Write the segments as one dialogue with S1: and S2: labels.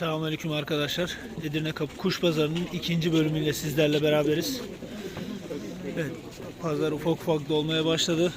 S1: Selamünaleyküm arkadaşlar. Edirne Kapı Kuş Pazarı'nın ikinci bölümüyle sizlerle beraberiz. Evet, pazar ufak ufak dolmaya başladı.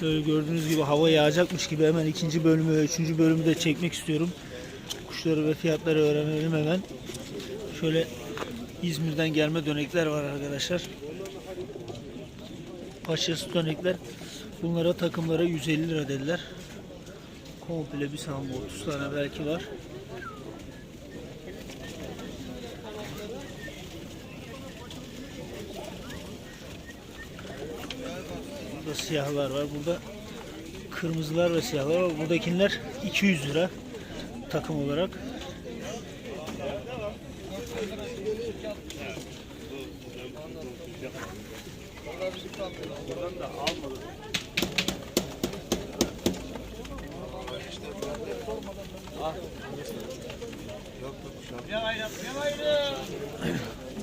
S1: Şöyle gördüğünüz gibi hava yağacakmış gibi hemen ikinci bölümü ve üçüncü bölümü de çekmek istiyorum. Kuşları ve fiyatları öğrenelim hemen. Şöyle İzmir'den gelme dönekler var arkadaşlar. Paşası dönekler. Bunlara takımlara 150 lira dediler. Komple bir samba 30 tane belki var. Burada siyahlar var. Burada kırmızılar ve siyahlar var. Buradakiler 200 lira takım olarak.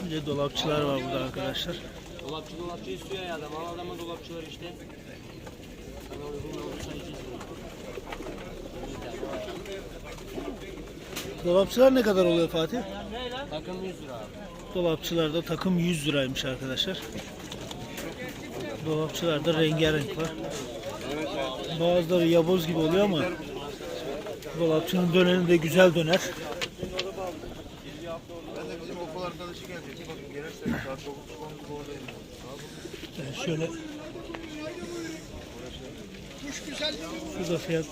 S1: Bir de dolapçılar var burada arkadaşlar.
S2: Dolapçı dolapçı istiyor ya adam. Al adama dolapçılar işte. Sana uygun olursa ikiz
S1: Dolapçılar ne kadar oluyor Fatih?
S2: Takım 100 lira abi.
S1: Dolapçılarda takım 100 liraymış arkadaşlar. Dolapçılarda rengarenk var. Bazıları yaboz gibi oluyor ama dolapçının döneni de güzel döner.
S3: Ben de bizim okul arkadaşı gelecek. Bakın gelirse saat 9 10 oradayım.
S1: Yani şöyle Şurada fiyat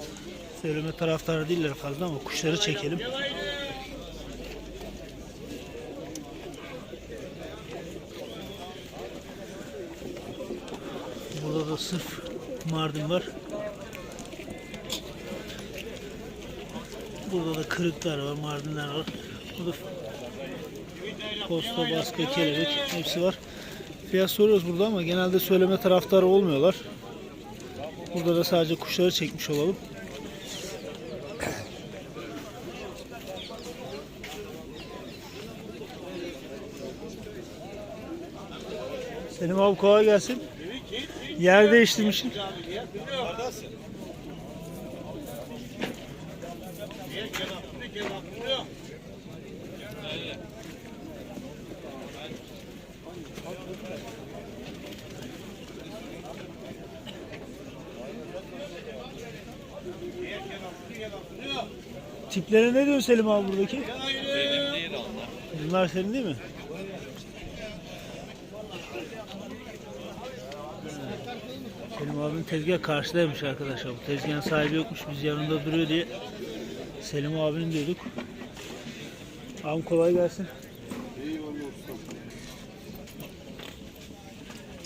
S1: söyleme taraftarı değiller fazla ama kuşları çekelim. Burada da sırf Mardin var. Burada da kırıklar var, Mardinler var. Burada posta, baskı, kelebek hepsi var. Fiyat soruyoruz burada ama genelde söyleme taraftarı olmuyorlar. Burada da sadece kuşları çekmiş olalım. Selim abi kolay gelsin. Yer değiştirmişsin. Tiplere ne diyorsun Selim abi buradaki? Bunlar senin değil mi? Selim abinin tezgah karşıdaymış arkadaşlar. Bu tezgahın sahibi yokmuş. Biz yanında duruyor diye Selim abinin diyorduk. Abim kolay gelsin.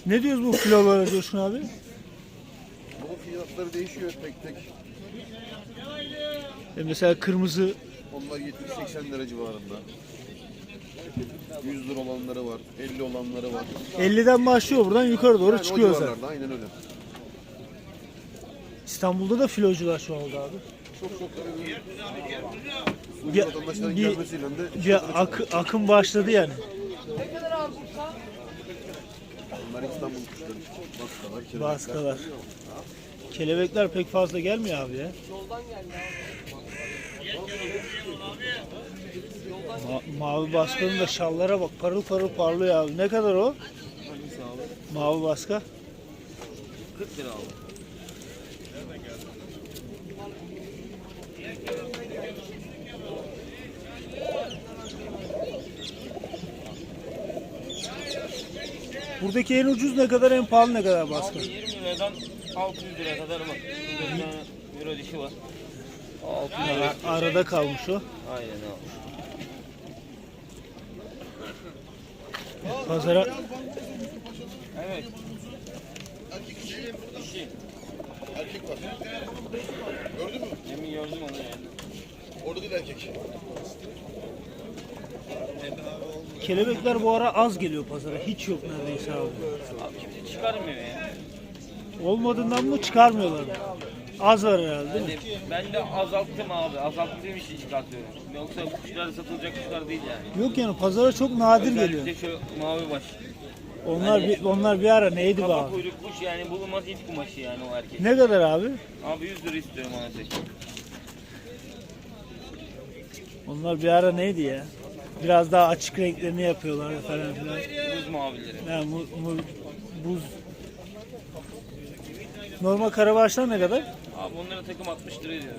S1: Ne diyoruz bu kilolara Coşkun abi?
S3: Bu fiyatları değişiyor tek tek.
S1: E mesela kırmızı
S3: Onlar 70-80 lira civarında. 100 lira olanları var, 50 olanları var.
S1: 50'den başlıyor buradan yukarı doğru
S3: Yani o
S1: çıkıyor zaten.
S3: civarlarda aynen öyle.
S1: İstanbul'da da filocular çoğaldı abi.
S3: Çok çok vatandaşların
S1: bir,
S3: gelmesiyle de
S1: bir ak- akım başladı yani.
S3: onlar İstanbul kuşları. Baskalar, kelebekler.
S1: Baskalar. Kelebekler pek fazla gelmiyor abi ya. Ma- mavi baskanın da şallara bak parıl parıl parlıyor abi. Ne kadar o? Mavi baska.
S2: 40 lira abi.
S1: Buradaki en ucuz ne kadar en pahalı ne kadar baska?
S2: 20 liradan 600 liraya kadar var. Tane euro dişi var. 600 lira.
S1: Ara- arada kalmış o.
S2: Aynen abi.
S1: Pazara
S2: Evet. Dişi.
S3: Erkek var. Gördün mü?
S2: Demin gördüm onu yani.
S3: Orada değil erkek.
S1: kelebekler bu ara az geliyor pazara. Hiç yok neredeyse abi.
S2: Abi kimse çıkarmıyor ya.
S1: Olmadığından mı çıkarmıyorlar mı? Az var herhalde değil mi?
S2: Ben de, azalttım abi. Azalttığım için çıkartıyorum. Yoksa bu kuşlar satılacak kuşlar değil yani.
S1: Yok yani pazara çok nadir geliyor.
S2: Özellikle şu mavi baş.
S1: Onlar bir, onlar bir ara neydi be
S2: Kafa
S1: abi?
S2: kuyruk kuş yani bulunmaz hiç kumaşı yani o erkek.
S1: Ne kadar abi?
S2: Abi 100 lira istiyorum ona tek.
S1: Onlar bir ara neydi ya? Biraz daha açık renklerini yapıyorlar falan filan.
S2: Buz mavileri.
S1: Yani mu, mu- buz Normal karabaşlar ne kadar?
S2: Abi onlara takım 60 lira diyor.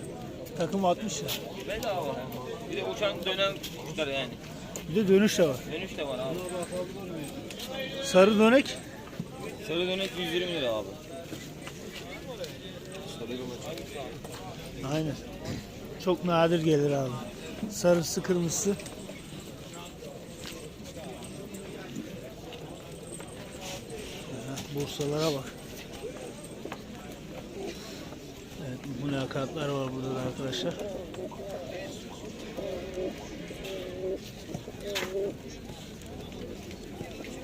S1: Takım 60 lira.
S2: Bedava. Bir de uçan dönen kuşlar yani.
S1: Bir de dönüş de var.
S2: Dönüş de var abi.
S1: Sarı dönek
S2: Sarı dönek 120 lira abi.
S1: Aynen. Çok nadir gelir abi. Sarısı kırmızısı. Ha, Bursalara bak. Evet, mülakatlar var burada da arkadaşlar.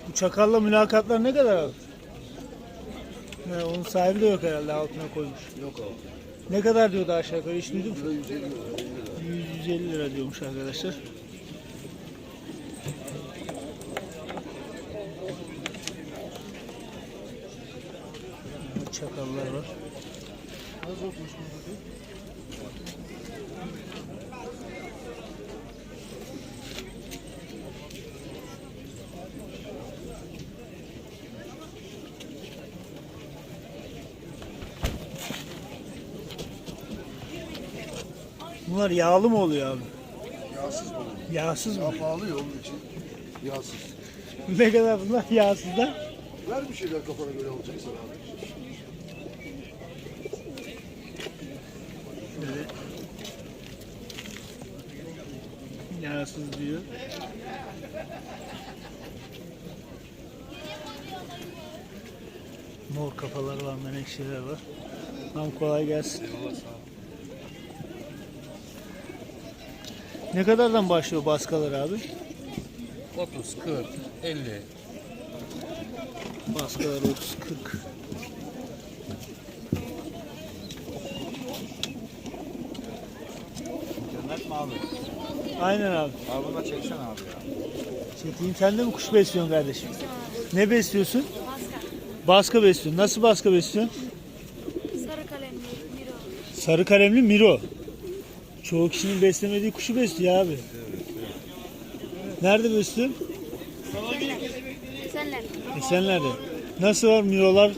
S1: Bu çakalla mülakatlar ne kadar abi? He, onun sahibi de yok herhalde altına koymuş.
S3: Yok abi.
S1: Ne kadar diyordu aşağı yukarı hiç duydun mu?
S3: Şurada 150 lira.
S1: 150 lira diyormuş arkadaşlar. Çakallar var. Bunlar yağlı mı oluyor abi?
S3: Yağsız balık.
S1: Yağsız mı?
S3: Yağ pahalı ya onun için. Yağsız.
S1: Ne kadar bunlar yağsızlar?
S3: Ver bir şeyler kafana göre olacaksa abi.
S1: Şöyle. Yağsız diyor. Mor kafalar var, menekşeler var. Tamam kolay gelsin. Ne kadardan başlıyor baskalar abi?
S4: 30, 40, 50.
S1: Baskalar 30 40.
S4: Cennet mi abi?
S1: Aynen abi.
S4: Abi buna çeksen abi ya.
S1: Çekeyim sen de mi kuş besliyorsun kardeşim? Ne besliyorsun? Baska besliyorsun. Nasıl baska besliyorsun?
S5: Sarı kalemli Miro.
S1: Sarı kalemli Miro. Çoğu kişinin beslemediği kuşu besliyor abi. Nerede besliyorsun?
S5: Senler.
S1: Esenler'de. Nasıl var Mirolar?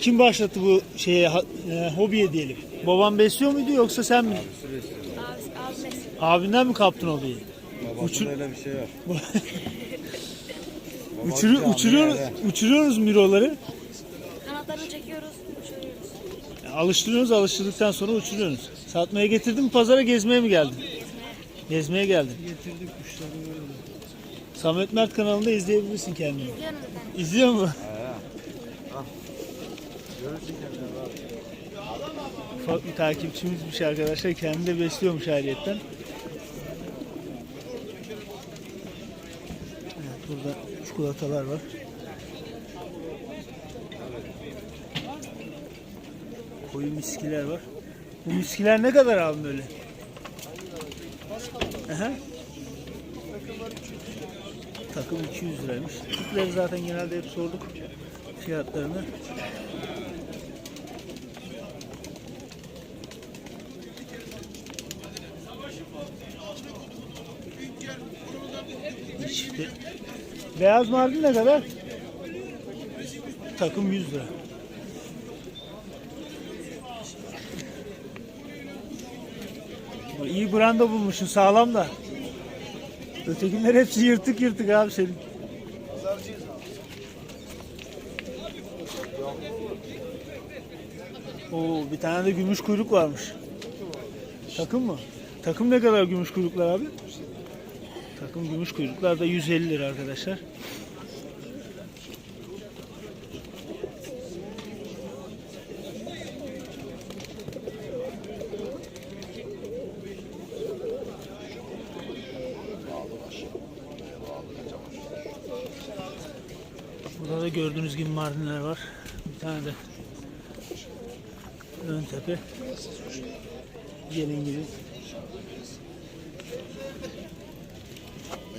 S1: Kim başlattı bu şeye e, hobiye diyelim? Baban besliyor muydu yoksa sen mi?
S5: Abi, abi Messi.
S1: Abinden mi kaptın hobiyi?
S4: Babasında
S1: Uçur-
S4: öyle bir şey var.
S1: Uçuru, uçuruyor, uçuruyoruz Miroları.
S5: Kanatlarını çekiyoruz, uçuruyoruz.
S1: Alıştırıyorsunuz, alıştırdıktan sonra uçuruyorsunuz. Satmaya getirdin mi pazara gezmeye mi geldin? Gezmeye geldin. Getirdik kuşları böyle. Samet Mert kanalında izleyebilirsin kendini.
S5: Biliyorum zaten.
S1: İzliyor mu? Ufak bir takipçimizmiş arkadaşlar. Kendi de besliyormuş ayrıyetten. Burada çikolatalar var. Koyu miskiler var. Bu miskiler ne kadar abi böyle? Aha. Takım 200 liraymış. Türkleri zaten genelde hep sorduk fiyatlarını. İşte. Beyaz mardin ne kadar? Takım 100 lira. İyi branda bulmuşsun sağlam da. Ötekiler hepsi yırtık yırtık abi senin. Oo bir tane de gümüş kuyruk varmış. Takım mı? Takım ne kadar gümüş kuyruklar abi? Takım gümüş kuyruklar da 150 lira arkadaşlar. Burada da gördüğünüz gibi mardinler var. Bir tane de ön tepe. Gelin gibi.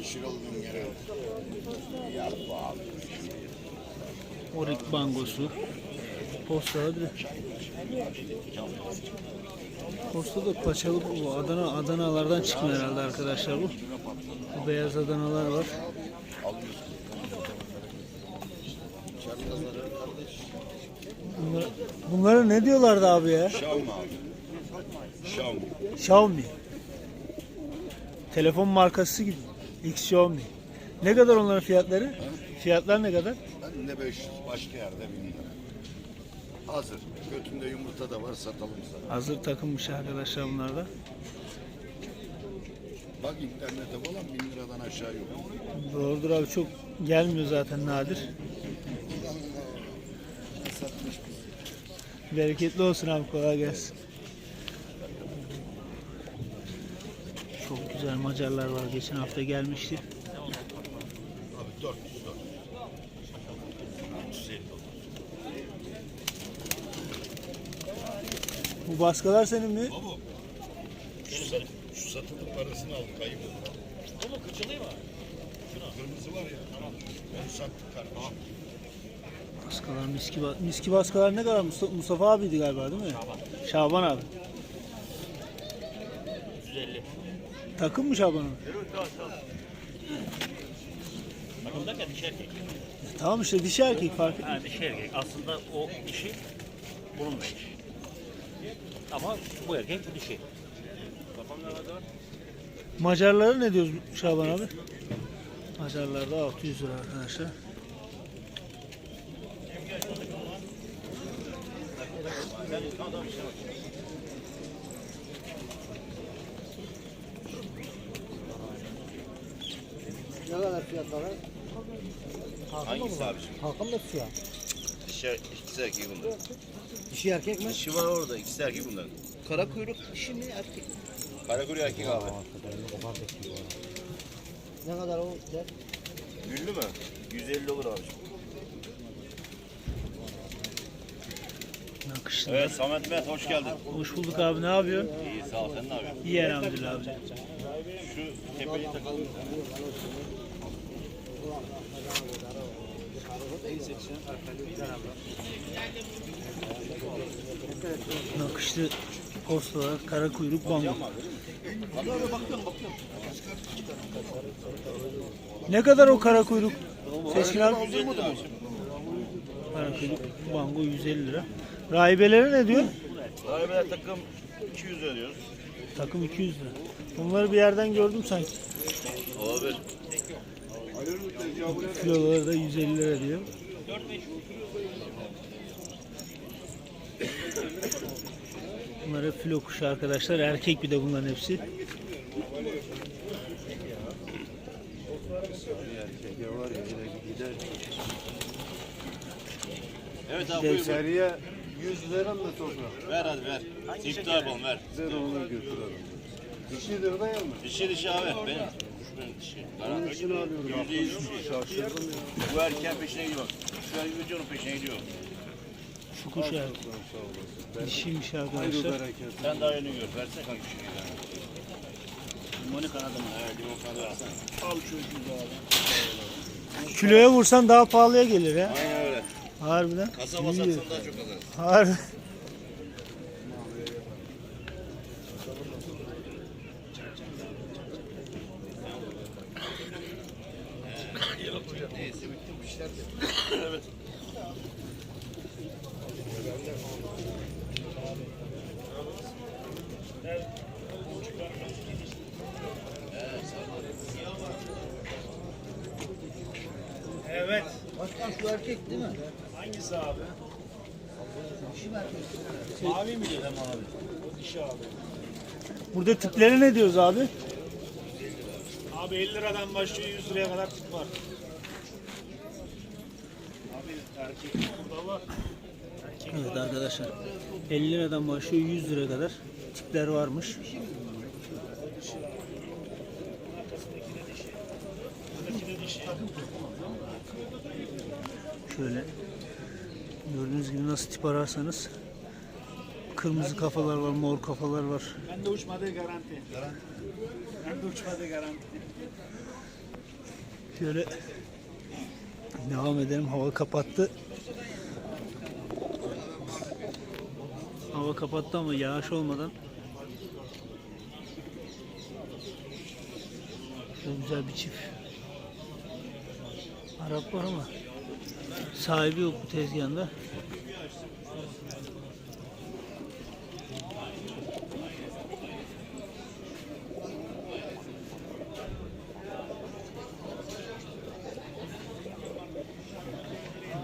S3: Oldum yere.
S1: Orik bangosu. Postalı bir. Posta da paçalı bu. Adana Adanalardan çıkma herhalde arkadaşlar bu. Bu beyaz Adanalar var. Bunlar, bunlara ne diyorlardı abi ya?
S3: Xiaomi abi. Xiaomi.
S1: Xiaomi. Telefon markası gibi. Xiaomi. Ne kadar onların fiyatları? Fiyatlar ne kadar?
S3: Ben de 500 başka yerde 1000 lira. Hazır. Götünde yumurta da var satalım sana.
S1: Hazır takılmış arkadaşlar bunlar da.
S3: Bak internete falan 1000 liradan aşağı yok.
S1: Doğrudur abi çok gelmiyor zaten nadir. Bereketli olsun abi kolay gelsin. Çok güzel Macarlar var. Geçen hafta gelmişti.
S3: Abi 400 400. 350 olur.
S1: Bu baskalar senin mi?
S3: Şu, sat, şu satılık parasını aldık ayıp oldu. Bu mu kıçılı mı? Kırmızı var ya. Tamam. Onu sattık kardeşim.
S1: Baskalar miski, miski baskalar ne kadar? Mustafa, Mustafa abiydi galiba değil mi? Şaban. Şaban abi.
S2: 150.
S1: Takım mı Şaban abi?
S2: Bakımdaki dişi erkek.
S1: Tamam işte dişi erkek fark etmez.
S2: Ha dişi erkek. Aslında o dişi bunun da dişi. Ama bu erkek bu dişi.
S1: Macarlara ne diyoruz Şaban abi? Macarlarda 600 lira arkadaşlar.
S6: Ne kadar fiyatları?
S3: Hangisi abiciğim?
S6: Halkın da siyah.
S3: Dişi, ikisi erkek bunlar.
S6: Dişi erkek mi?
S3: Dişi var orada. ikisi erkek bunlar.
S6: Kara kuyruk dişi mi erkek?
S3: Karakuru erkek abi.
S6: Ne kadar o? Der?
S3: Güllü mü? 150 olur abiciğim.
S1: Nakışlı.
S3: Evet Samet Mert hoş geldin.
S1: Hoş bulduk abi ne yapıyorsun?
S3: İyi sağ ol sen ne yapıyorsun?
S1: İyi elhamdülillah abi.
S3: Şu tepeyi takalım.
S1: Nakışlı postalar, kara kuyruk bango. Ne kadar o kara kuyruk? Seçkin abi. Kara kuyruk bango 150 lira. Rahibeleri ne diyor?
S3: Rahibeler takım 200 lira diyoruz.
S1: Takım 200 lira. Bunları bir yerden gördüm sanki.
S3: Olabilir.
S1: Kiloları da 150 lira diyor. Bunlar hep filo kuşu arkadaşlar. Erkek bir de bunların hepsi.
S3: Evet abi buyur.
S6: Seriye 100 lira mı toprağı?
S3: Ver hadi ver. Çift yapalım ver.
S6: Ver onu götürelim. Dişidir de ya mı?
S3: Dişi dişi abi benim. Benim dişi.
S6: Onun için alıyorum.
S3: Yüzde yüz.
S6: Şaşırdım ya.
S3: Bu erken peşine gidiyor. Şu an yüzde onun peşine gidiyor.
S1: Şu kuş
S6: olasın.
S1: Dişiymiş arkadaşlar.
S3: Sen daha yeni gör. Versene kanka şu şeyi. Limonu kanadı mı? Evet limon kanadı versene. Al şu yüzü abi.
S1: Kiloya vursan daha pahalıya gelir ha.
S3: Aynen öyle.
S1: Harbiden.
S3: Kasaba satsan daha çok kazanırsın.
S1: Harbi.
S3: Neyse bitti bu işler de. evet.
S1: Evet.
S6: Başkan şu erkek değil mi?
S1: Hangisi abi? Mavi mi diyor mavi? Dişi abi. Burada tipleri ne diyoruz abi?
S7: Abi 50 liradan başlıyor 100 liraya kadar tip var. Abi erkek burada var.
S1: Evet arkadaşlar. 50 liradan başlıyor 100 liraya kadar tipler varmış. Şöyle gördüğünüz gibi nasıl tip ararsanız kırmızı kafalar var, mor kafalar var.
S7: Ben de uçmadığı garanti. Garanti. Ben de uçmadığı garanti.
S1: Şöyle devam edelim. Hava kapattı. Hava kapattı ama yağış olmadan Çok güzel bir çift. Arap var ama sahibi yok bu tezgahında.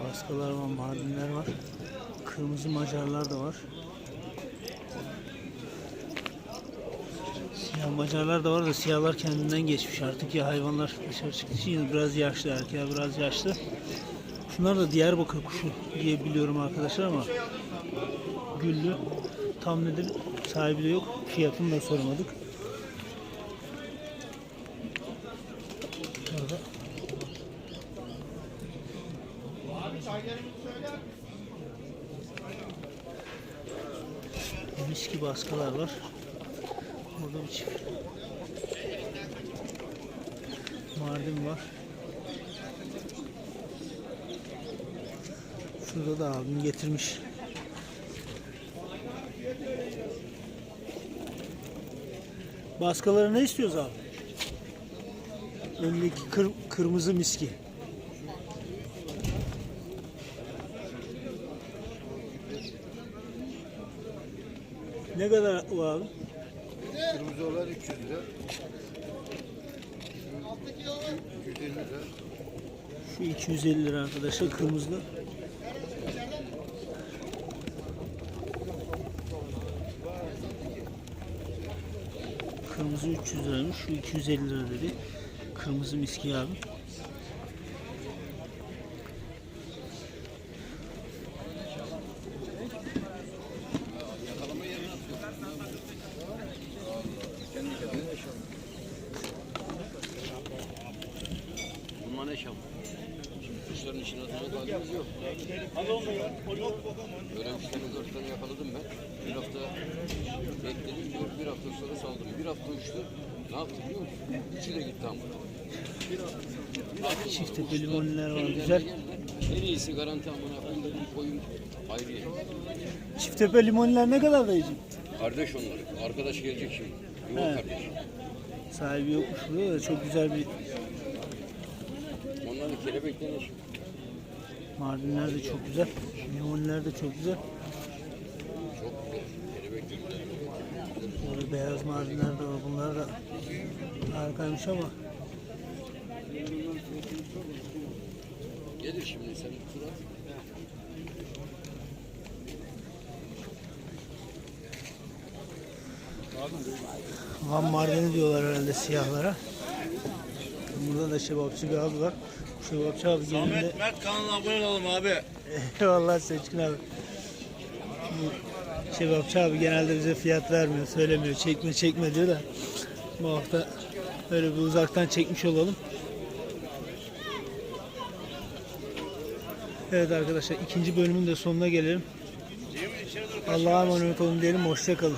S1: Baskalar var, mardinler var. Kırmızı macarlar da var. Siyah macarlar da var da siyahlar kendinden geçmiş artık ya hayvanlar dışarı çıktığı için biraz yaşlı erkeğe biraz yaşlı. Şunlar da Diyarbakır kuşu diye biliyorum arkadaşlar ama güllü tam nedir sahibi de yok fiyatını da sormadık. Orada. Miski baskılar var. Burada bir çift. Mardin var. Şurada da abim getirmiş. Baskaları ne istiyoruz abi? Öndeki kır- kırmızı miski. Ne kadar o abi?
S3: Kırmızı olan 300 lira. Şu 250 lira.
S1: Şu 250 lira arkadaşlar kırmızılı. Kırmızı 300 liraymış. Şu 250 lira dedi. Kırmızı miski abi.
S8: Bunlar ne şam? Kuşların içine atacak halimiz yok. Böyle üçlerini dört tane yakaladım ben. Bir hafta bekledim diyor. Bir hafta sonra saldım. Bir hafta uçtu. Ne yaptı biliyor musun? Üçü de gitti ama.
S1: Çift tepeli limonlar var güzel.
S8: En iyisi garanti amına koyayım dedim koyun hayriye.
S1: Çift tepe limonlar ne kadar dayıcım?
S8: Kardeş onları. Arkadaş gelecek şimdi. Yuva
S1: He.
S8: kardeş.
S1: Sahibi yokmuş burada da çok güzel bir
S8: Onların kelebeklerine şimdi.
S1: Mardinler de çok güzel. Limonlar da çok güzel.
S8: Çok güzel. Kelebekler güzel.
S1: Beyaz mardinler de var. Bunlar da harikaymış ama
S8: Gelir şimdi sen bir tur at.
S1: Van Mardini diyorlar herhalde siyahlara. Burada da şebapçı bir abi var. Şebapçı abi gelinde...
S6: Mert kanalına abone olalım abi.
S1: Eyvallah Seçkin abi. Şimdi Şebapçı abi genelde bize fiyat vermiyor, söylemiyor. Çekme çekme diyor da. Bu hafta böyle bir uzaktan çekmiş olalım. Evet arkadaşlar ikinci bölümün de sonuna gelelim. Allah'a emanet olun diyelim. Hoşça kalın.